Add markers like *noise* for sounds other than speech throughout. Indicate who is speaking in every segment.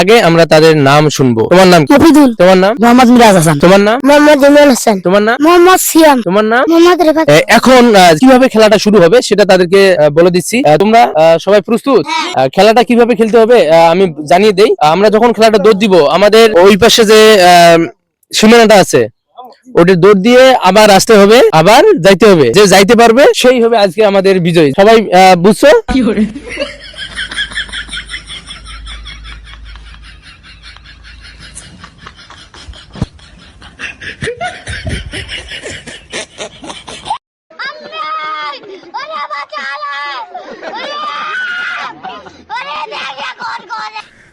Speaker 1: আগে আমরা তাদের নাম শুনব। তোমার নাম কি?
Speaker 2: মফিদুল
Speaker 1: তোমার নাম?
Speaker 2: মোহাম্মদ মিরাজ হাসান।
Speaker 1: তোমার নাম?
Speaker 2: মোহাম্মদ ইমরান হাসান।
Speaker 1: তোমার নাম?
Speaker 2: মোহাম্মদ সিয়াম।
Speaker 1: তোমার নাম?
Speaker 2: মোহাম্মদ রেফাত।
Speaker 1: এখন কীভাবে খেলাটা শুরু হবে সেটা তাদেরকে বলে দিচ্ছি। তোমরা সবাই প্রস্তুত? খেলাটা কীভাবে খেলতে হবে আহ, আমি জানিয়ে দেই। আমরা যখন খেলাটা দৌড় দিব আমাদের ওই পাশে যে আহ, সীমানাটা আছে ওটা দৌড় দিয়ে আবার আসতে হবে আবার যাইতে হবে। যে যাইতে পারবে সেই হবে আজকে আমাদের বিজয়ী। সবাই আহ, বুঝছ?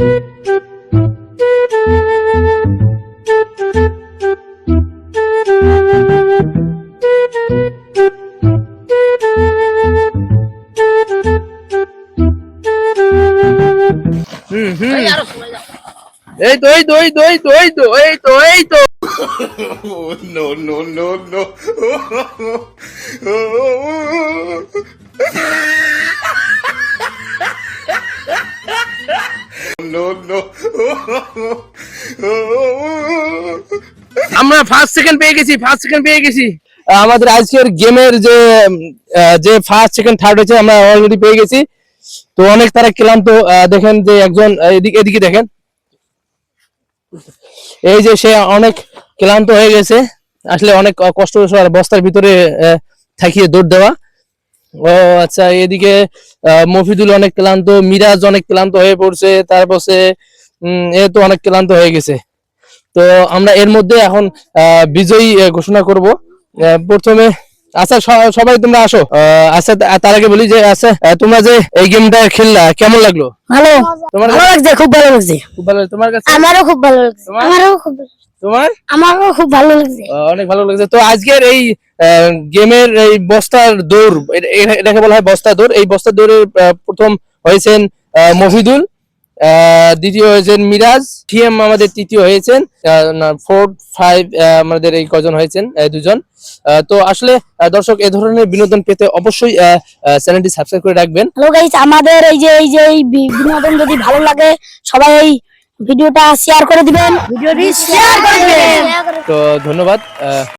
Speaker 1: এই তো এই তো এই তো এই তো এই তো এই তো এই তো
Speaker 3: no, no, no, no. *laughs*
Speaker 1: আমরা ফার্স্ট সেকেন্ড পেয়ে গেছি ফার্স্ট সেকেন্ড পেয়ে গেছি। আমাদের আজকের গেমের যে যে ফার্স্ট সেকেন্ড থার্ড হয়েছে আমরা অলরেডি পেয়ে গেছি। তো অনেক তারা ক্লান্ত আহ, দেখেন যে একজন এদিকে এদিকে দেখেন। এই যে সে অনেক ক্লান্ত হয়ে গেছে। আসলে অনেক কষ্ট হয়েছে আর বস্তার ভিতরে থাকিয়ে দৌড় দেওয়া। ও আচ্ছা এদিকে মফিদুল অনেক ক্লান্ত, মিরাজ অনেক ক্লান্ত হয়ে পড়ছে তারপর এ তো অনেক ক্লান্ত হয়ে গেছে। তো আমরা এর মধ্যে এখন বিজয়ী ঘোষণা করব। প্রথমে আচ্ছা সবাই তোমরা আসো। আচ্ছা তার আগে বলি যে আচ্ছা তোমরা যে এই গেমটা খেললা কেমন লাগল?
Speaker 2: ভালো।
Speaker 1: তোমার
Speaker 2: ভালো লাগছে খুব ভালো লাগছে।
Speaker 1: খুব ভালো তোমার কাছে
Speaker 2: আমারও খুব ভালো লাগছে? আমারও খুব
Speaker 1: তোমার?
Speaker 2: আমারও খুব ভালো লাগছে।
Speaker 1: অনেক ভালো লাগছে। তো আজকের এই গেমের এই বস্তার দৌড় এটাকে বলা হয় বস্তা দৌড়। এই বস্তা দৌড়ে প্রথম হয়েছেন মফিদুল। দ্বিতীয় হয়েছেন মিরাজ টিএম আমাদের তৃতীয় হয়েছেন ফোর ফাইভ আমাদের এই কজন হয়েছেন দুজন। আহ, তো আসলে দর্শক এ ধরনের বিনোদন পেতে অবশ্যই চ্যানেলটি সাবস্ক্রাইব করে রাখবেন।
Speaker 2: হ্যালো গাইস আমাদের এই যে এই যে এই বি- বিনোদন যদি ভালো লাগে সবাই এই ভিডিওটা শেয়ার করে দিবেন। ভিডিওটি শেয়ার করে দিবেন।
Speaker 1: তো ধন্যবাদ আহ,